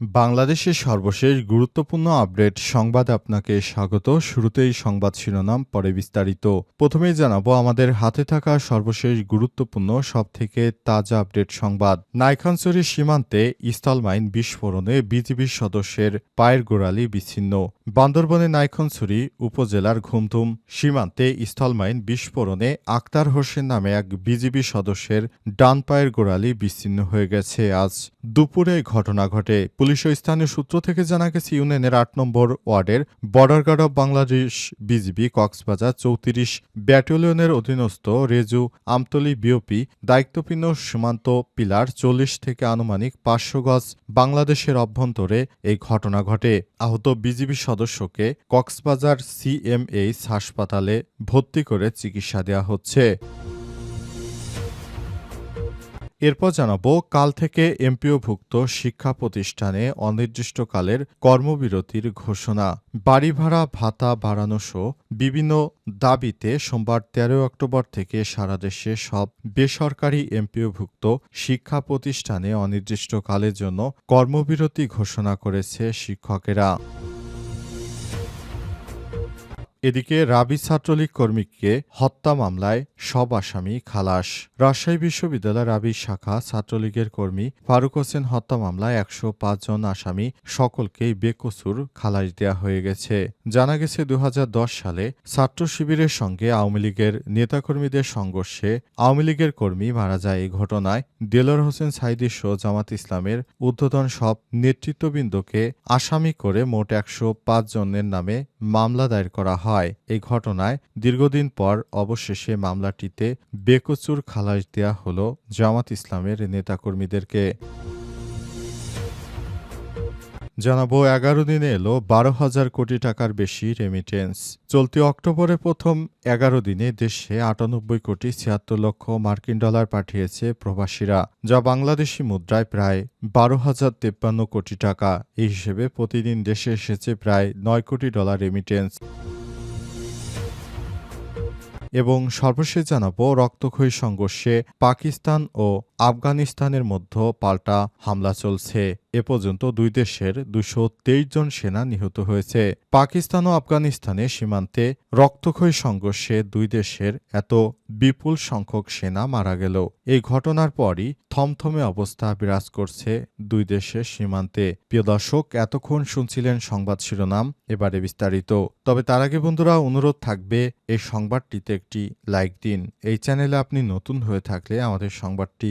বাংলাদেশের সর্বশেষ গুরুত্বপূর্ণ আপডেট সংবাদ আপনাকে স্বাগত। শুরুতেই সংবাদ শিরোনাম, পরে বিস্তারিত। প্রথমেই জানাব, আমাদের হাতে থাকা সর্বশেষ গুরুত্বপূর্ণ, সবথেকে তাজা আপডেট সংবাদ। নাইখানসরি সীমান্তে স্থলমাইন বিস্ফোরণে বিজিবির সদস্যের পায়ের গোড়ালি বিচ্ছিন্ন। বান্দরবনে নাইখনসুরি উপজেলার ঘুমধুম সীমান্তে স্থলমাইন বিস্ফোরণে আক্তার হোসেন নামে এক বিজিবি সদস্যের ডান পায়ের গোড়ালি বিচ্ছিন্ন হয়ে গেছে। আজ দুপুরে ঘটনা ঘটে। পুলিশ স্থানীয় সূত্র থেকে জানা গেছে, ইউনিয়নের আট নম্বর ওয়ার্ডের border guard of Bangladesh BGB Cox's Bazar চৌত্রিশ ব্যাটালিয়নের অধীনস্থ রেজু আমতলি বিওপি দায়িত্বপূর্ণ সীমান্ত পিলার চল্লিশ থেকে আনুমানিক পাঁচশো গজ বাংলাদেশের অভ্যন্তরে এই ঘটনা ঘটে। আহত বিজিবি সদস্যকে কক্সবাজার সিএমএইচ হাসপাতালে ভর্তি করে চিকিৎসা দেওয়া হচ্ছে। এরপর জানাব, কাল থেকে এমপিওভুক্ত শিক্ষা প্রতিষ্ঠানে অনির্দিষ্টকালের কর্মবিরতির ঘোষণা। বাড়ি ভাড়া ভাতা বাড়ানো সহ বিভিন্ন দাবিতে সোমবার তেরো অক্টোবর থেকে সারা দেশে সব বেসরকারি এমপিওভুক্ত শিক্ষা প্রতিষ্ঠানে অনির্দিষ্টকালের জন্য কর্মবিরতি ঘোষণা করেছে শিক্ষকেরা। এদিকে রাবি ছাত্রলীগ কর্মীকে হত্যা মামলায় সব আসামি খালাস। রাজশাহী বিশ্ববিদ্যালয় রাবি শাখা ছাত্রলীগের কর্মী ফারুক হোসেন হত্যা মামলায় একশো জন আসামি সকলকেই বেকসুর খালাস দেওয়া হয়ে গেছে। জানা গেছে দু হাজার দশ সালে ছাত্র শিবিরের সঙ্গে আওয়ামী লীগের নেতাকর্মীদের সংঘর্ষে আওয়ামী লীগের কর্মী মারা যায় এই ঘটনায়। দেলোয়ার হোসেন সাইদি সহ জামাত ইসলামের ঊর্ধ্বতন সব নেতৃত্ববৃন্দকে আসামি করে মোট একশো পাঁচ জনের নামে মামলা দায়ের করা হয়। এই ঘটনায় দীর্ঘদিন পর অবশেষে মামলাটিতে বেকচুর খালাস দেয়া হল জামাত ইসলামের নেতাকর্মীদেরকে। জানাব, এগারো দিনে এলো বারো হাজার কোটি টাকার বেশি রেমিটেন্স চলতি অক্টোবরে প্রথম এগারো দিনে দেশে আটানব্বই কোটি ছিয়াত্তর লক্ষ মার্কিন ডলার পাঠিয়েছে প্রবাসীরা, যা বাংলাদেশি মুদ্রায় প্রায় বারো হাজার তেপ্পান্ন কোটি টাকা। এই হিসেবে প্রতিদিন দেশে এসেছে প্রায় নয় কোটি ডলার রেমিটেন্স এবং সর্বশেষ জানাব রক্তক্ষয়ী সংঘর্ষে পাকিস্তান ও আফগানিস্তানের মধ্যে পাল্টা হামলা চলছে। এ পর্যন্ত দুই দেশের দুশো জন সেনা নিহত হয়েছে। পাকিস্তান ও আফগানিস্তানে সীমান্তে রক্তক্ষয়ী সংঘর্ষে দুই দেশের এত বিপুল সংখ্যক সেনা মারা গেল। এই ঘটনার পরই থমথমে অবস্থা বিরাজ করছে দুই দেশের সীমান্তে। প্রিয় দর্শক, এতক্ষণ শুনছিলেন সংবাদ শিরোনাম, এবারে বিস্তারিত। তবে তার আগে বন্ধুরা, অনুরোধ থাকবে এই সংবাদটিতে একটি লাইক দিন। এই চ্যানেলে আপনি নতুন হয়ে থাকলে আমাদের সংবাদটি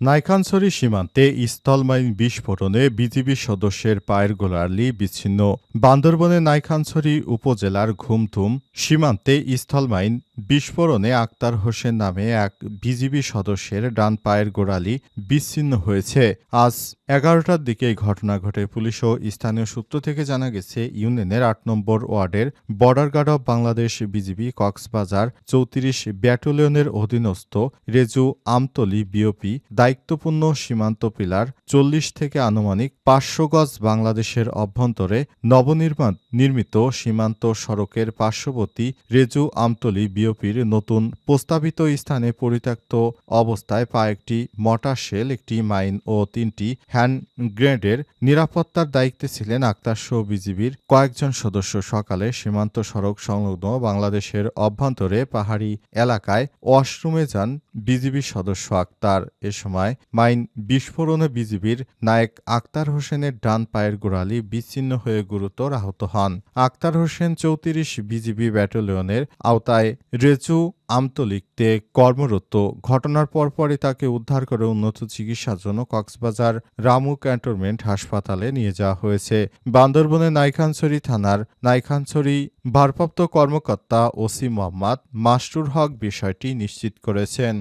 নাইখানসরি সীমান্তে স্থলমাইন বিস্ফোরণে বিজিবি সদস্যের পায়ের গোলার্লি বিচ্ছিন্ন। বান্দরবনে নাইকানসরি উপজেলার ঘুমথুম সীমান্তে স্থলমাইন বিস্ফোরণে আক্তার হোসেন নামে এক বিজিবি সদস্যের ডান পায়ের গোড়ালি বিচ্ছিন্ন হয়েছে। আজ এগারোটার দিকে এই ঘটনা ঘটে। পুলিশ ও স্থানীয় সূত্র থেকে জানা গেছে, ইউনিয়নের আট নম্বর ওয়ার্ডের border guard of Bangladesh BGB Cox's Bazar চৌত্রিশ ব্যাটালিয়নের অধীনস্থ রেজু আমতলি বিওপি দায়িত্বপূর্ণ সীমান্ত পিলার চল্লিশ থেকে আনুমানিক পাঁচশো গজ বাংলাদেশের অভ্যন্তরে নবনির্মাণ নির্মিত সীমান্ত সড়কের পার্শ্ববর্তী রেজু আমতলি বিওপির নতুন প্রস্তাবিত স্থানে পরিত্যক্ত অবস্থায় পা একটি মটার শেল, একটি মাইন ও তিনটি হ্যান্ড গ্রেনেডের নিরাপত্তার দায়িত্বে ছিলেন আক্তারসহ বিজিবির কয়েকজন সদস্য। সকালে সীমান্ত সড়ক সংলগ্ন বাংলাদেশের অভ্যন্তরে পাহাড়ি এলাকায় ওয়াশরুমে যান বিজিবির সদস্য আক্তার। এ সময় মাইন বিস্ফোরণে বিজিবির নায়ক আক্তার হোসেনের ডান পায়ের গোড়ালি বিচ্ছিন্ন হয়ে গুরুতর আহত হন। আক্তার হোসেন চৌত্রিশ বিজিবি ব্যাটালিয়নের আওতায় রেজু আমতলিকতে কর্মরত। ঘটনার পরপরই তাকে উদ্ধার করে উন্নত চিকিৎসার জন্য কক্সবাজার রামু ক্যান্টনমেন্ট হাসপাতালে নিয়ে যাওয়া হয়েছে। বান্দরবনের নাইখানছড়ি থানার নাইখানছড়ি ভারপ্রাপ্ত কর্মকর্তা ওসি মোহাম্মদ মাস্টুর হক বিষয়টি নিশ্চিত করেছেন।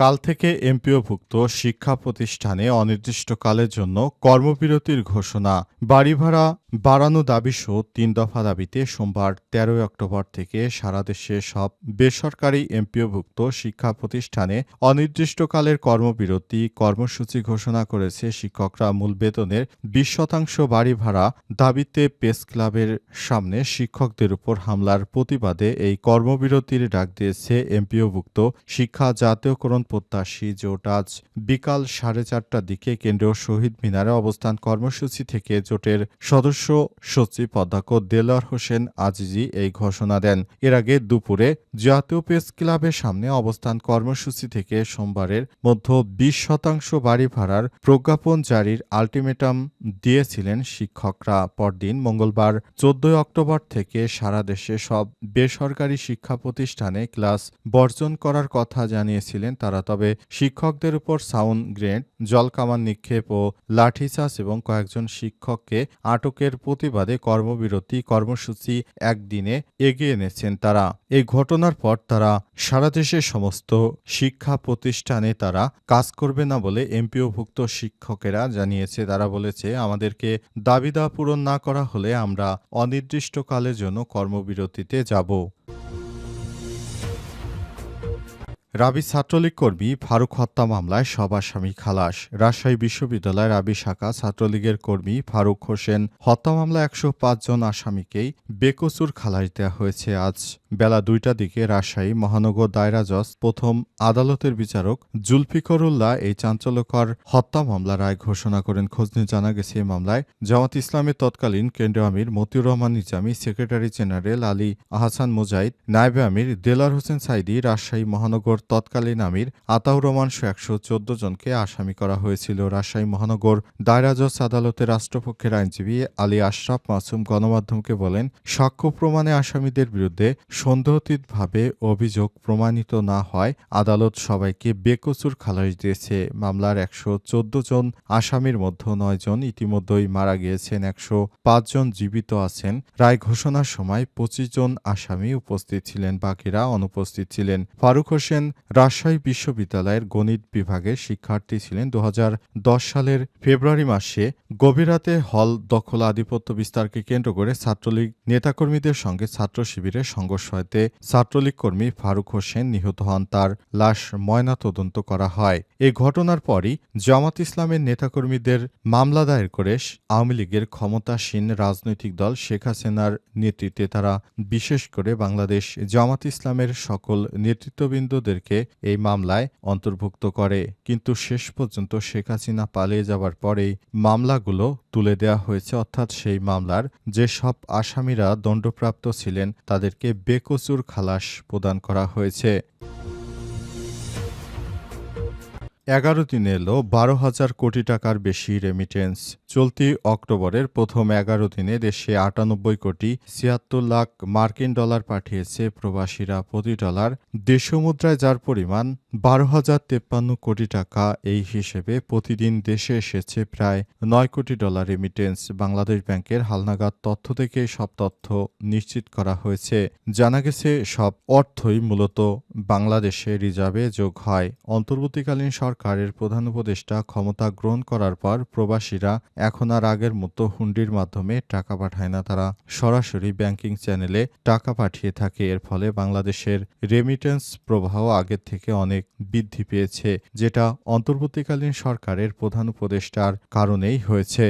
কাল থেকে এমপিওভুক্ত শিক্ষা প্রতিষ্ঠানে অনির্দিষ্টকালের জন্য কর্মবিরতির ঘোষণা। বাড়ি ভাড়া বাড়ানো দাবিসহ তিন দফা দাবিতে সোমবার তেরোই অক্টোবর থেকে সারা দেশে সব বেসরকারি এমপিওভুক্ত শিক্ষা প্রতিষ্ঠানে অনির্দিষ্টকালের কর্মবিরতি কর্মসূচি ঘোষণা করেছে শিক্ষকরা। মূল বেতনের বিশ শতাংশ বাড়ি ভাড়া দাবিতে প্রেস ক্লাবের সামনে শিক্ষকদের উপর হামলার প্রতিবাদে এই কর্মবিরতির ডাক দিয়েছে এমপিওভুক্ত শিক্ষা জাতীয়করণ প্রত্যাশী জোট আজ বিকাল সাড়ে চারটার দিকে কেন্দ্রীয় শহীদ মিনারে অবস্থান কর্মসূচি থেকে জোটের সদস্য সচিব অধ্যক্ষ দেলোয়ার হোসেন আজিজি এই ঘোষণা দেন। এর আগে দুপুরে জাতীয় প্রেস ক্লাবের সামনে অবস্থান কর্মসূচি থেকে সোমবারের মধ্যে বিশ শতাংশ বাড়ি ভাড়ার প্রজ্ঞাপন জারির আলটিমেটাম দিয়েছিলেন শিক্ষকরা। পরদিন মঙ্গলবার চোদ্দই অক্টোবর থেকে সারা দেশে সব বেসরকারি শিক্ষা প্রতিষ্ঠানে ক্লাস বর্জন করার কথা জানিয়েছিলেন তারা তবে শিক্ষকদের উপর সাউন্ড গ্রেড জলকামান নিক্ষেপ ও লাঠিচার্জ এবং কয়েকজন শিক্ষককে আটকের প্রতিবাদে কর্মবিরতি, কর্মসূচি একদিনে এগিয়ে এনেছেন তারা। এই ঘটনার পর তারা সারা দেশের সমস্ত শিক্ষা প্রতিষ্ঠানে তারা কাজ করবে না বলে এমপিওভুক্ত শিক্ষকেরা জানিয়েছে। তারা বলেছে, আমাদেরকে দাবিদা পূরণ না করা হলে আমরা অনির্দিষ্টকালের জন্য কর্মবিরতিতে যাব। রাবি ছাত্রলীগ কর্মী ফারুক হত্যা মামলায় সব আসামি খালাস। রাজশাহী বিশ্ববিদ্যালয়ের রাবি শাখা ছাত্রলীগের কর্মী ফারুক হোসেন হত্যা মামলা একশো পাঁচ জন আসামিকেই বেকসুর খালাস দেওয়া হয়েছে আজ। বেলা দুইটা দিকে রাজশাহী মহানগর দায়রা জজ প্রথম আদালতের বিচারক জুলফিকরুল্লাহ এই চাঞ্চল্যকর হত্যা মামলা রায় ঘোষণা করেন। খোঁজনে জানা গেছে এই মামলায় জামাত ইসলামের তৎকালীন কেন্দ্রীয় আমির মতিউর রহমান নিজামী, সেক্রেটারি জেনারেল আলী আহসান মুজাহিদ, নায়েবে আমির, দেলার হোসেন সাইদি, রাজশাহী মহানগর তৎকালীন আমির আতাউর রহমান সহ একশো চোদ্দ জনকে আসামি করা হয়েছিল রাজশাহী মহানগর। দায়রা জজ আদালতের রাষ্ট্রপক্ষের আইনজীবী আলী আশরাফ মাসুম গণমাধ্যমকে বলেন, সাক্ষ্য প্রমাণে আসামিদের বিরুদ্ধে সন্দেহতীতভাবে অভিযোগ প্রমাণিত না হয়, আদালত সবাইকে বেকসুর খালাস দিয়েছে। মামলার একশো চোদ্দ জন আসামির মধ্যে নয় জন ইতিমধ্যেই মারা গিয়েছেন, একশো পাঁচ জন জীবিত আছেন। রায় ঘোষণার সময় পঁচিশ জন আসামি উপস্থিত ছিলেন, বাকিরা অনুপস্থিত ছিলেন। ফারুক হোসেন রাজশাহী বিশ্ববিদ্যালয়ের গণিত বিভাগের শিক্ষার্থী ছিলেন দু হাজার দশ সালের ফেব্রুয়ারি মাসে। গভীর রাতে হল দখল আধিপত্য বিস্তারকে কেন্দ্র করে ছাত্রলীগ নেতাকর্মীদের সঙ্গে ছাত্র শিবিরে সংঘর্ষ হতে ছাত্রলীগ কর্মী ফারুক হোসেন নিহত হন, তার লাশ ময়না তদন্ত করা হয়। এ ঘটনার পরই জামাত ইসলামের নেতাকর্মীদের মামলা দায়ের করে আওয়ামী লীগের ক্ষমতাসীন রাজনৈতিক দল শেখ হাসিনার নেতৃত্বে তারা বিশেষ করে বাংলাদেশ জামাত ইসলামের সকল নেতৃত্ববৃন্দদেরকে এই মামলায় অন্তর্ভুক্ত করে। কিন্তু শেষ পর্যন্ত শেখ হাসিনা পালিয়ে যাবার পরেই মামলাগুলো তুলে দেওয়া হয়েছে। অর্থাৎ সেই মামলার যেসব আসামিরা দণ্ডপ্রাপ্ত ছিলেন, তাদেরকে বেকসুর খালাস প্রদান করা হয়েছে। এগারো দিনে এলো, বারো হাজার কোটি টাকার বেশি রেমিটেন্স চলতি অক্টোবরের প্রথম এগারো দিনে দেশে আটানব্বই কোটি ছিয়াত্তর লাখ মার্কিন ডলার পাঠিয়েছে প্রবাসীরা প্রতি ডলার দেশীয় মুদ্রায়, যার পরিমাণ বারো হাজার তেপ্পান্ন কোটি টাকা। এই হিসেবে প্রতিদিন দেশে এসেছে প্রায় নয় কোটি ডলার রেমিটেন্স বাংলাদেশ ব্যাংকের হালনাগাদ তথ্য থেকে সব তথ্য নিশ্চিত করা হয়েছে। জানা গেছে, সব অর্থই মূলত বাংলাদেশে রিজার্ভে যোগ হয়। অন্তর্বর্তীকালীন সরকারের প্রধান উপদেষ্টা ক্ষমতা গ্রহণ করার পর প্রবাসীরা এখন আর আগের মতো হুন্ডির মাধ্যমে টাকা পাঠায় না। তারা সরাসরি ব্যাংকিং চ্যানেলে টাকা পাঠিয়ে থাকে। এর ফলে বাংলাদেশের রেমিটেন্স প্রবাহ আগের থেকে অনেক বৃদ্ধি পেয়েছে, যেটা অন্তর্বর্তীকালীন সরকারের প্রধান উপদেষ্টার কারণেই হয়েছে।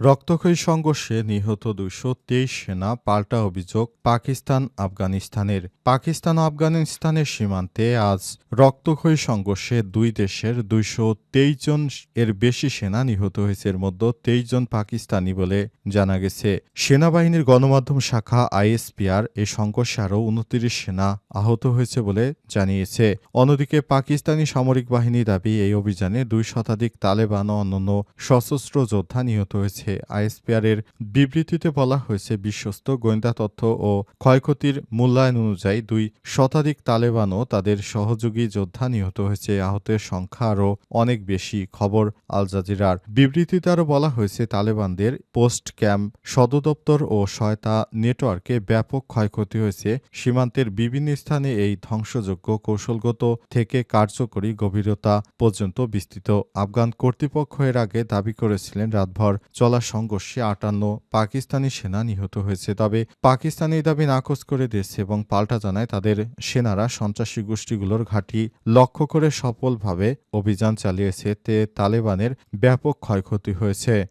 রক্তক্ষয়ী সংঘর্ষে নিহত দুশো তেইশ সেনা পাল্টা অভিযোগ পাকিস্তান, আফগানিস্তানের। পাকিস্তান আফগানিস্তানের সীমান্তে আজ রক্তক্ষয়ী সংঘর্ষে দুই দেশের দুইশো তেইশ জন এর বেশি সেনা নিহত হয়েছে। এর মধ্যে তেইশ জন পাকিস্তানি বলে জানা গেছে। সেনাবাহিনীর গণমাধ্যম শাখা আইএসপিআর এ সংঘর্ষে আরও উনত্রিশ সেনা আহত হয়েছে বলে জানিয়েছে। অন্যদিকে পাকিস্তানি সামরিক বাহিনী দাবি, এই অভিযানে দুই শতাধিক তালেবান ও অন্যান্য সশস্ত্র যোদ্ধা নিহত হয়েছে। জানিয়েছে আইএসপিআরের বিবৃতিতে বলা হয়েছে, বিশ্বস্ত গোয়েন্দা তথ্য ও ক্ষয়ক্ষতির মূল্যায়ন অনুযায়ী দুই শতাধিক তালেবান ও তাদের সহযোগী যোদ্ধা নিহত হয়েছে। আহতের সংখ্যা আরও অনেক বেশি, খবর আল জাজিরার। বিবৃতিতে আরও বলা হয়েছে, তালেবানদের পোস্ট ক্যাম্প সদর দপ্তর ও সহায়তা নেটওয়ার্কে ব্যাপক ক্ষয়ক্ষতি হয়েছে। সীমান্তের বিভিন্ন স্থানে এই ধ্বংসযোগ্য কৌশলগত থেকে কার্যকরী গভীরতা পর্যন্ত বিস্তৃত। আফগান কর্তৃপক্ষ এর আগে দাবি করেছিলেন, রাতভর চলা সংঘর্ষে আটান্ন পাকিস্তানি সেনা নিহত হয়েছে। তবে পাকিস্তান দাবি নাকচ করে দিয়েছে এবং পাল্টা জানায় তাদের সেনারা সন্ত্রাসী গোষ্ঠীগুলোর ঘাঁটি লক্ষ্য করে সফলভাবে অভিযান চালিয়েছে। তে তালেবানের ব্যাপক ক্ষয়ক্ষতি হয়েছে।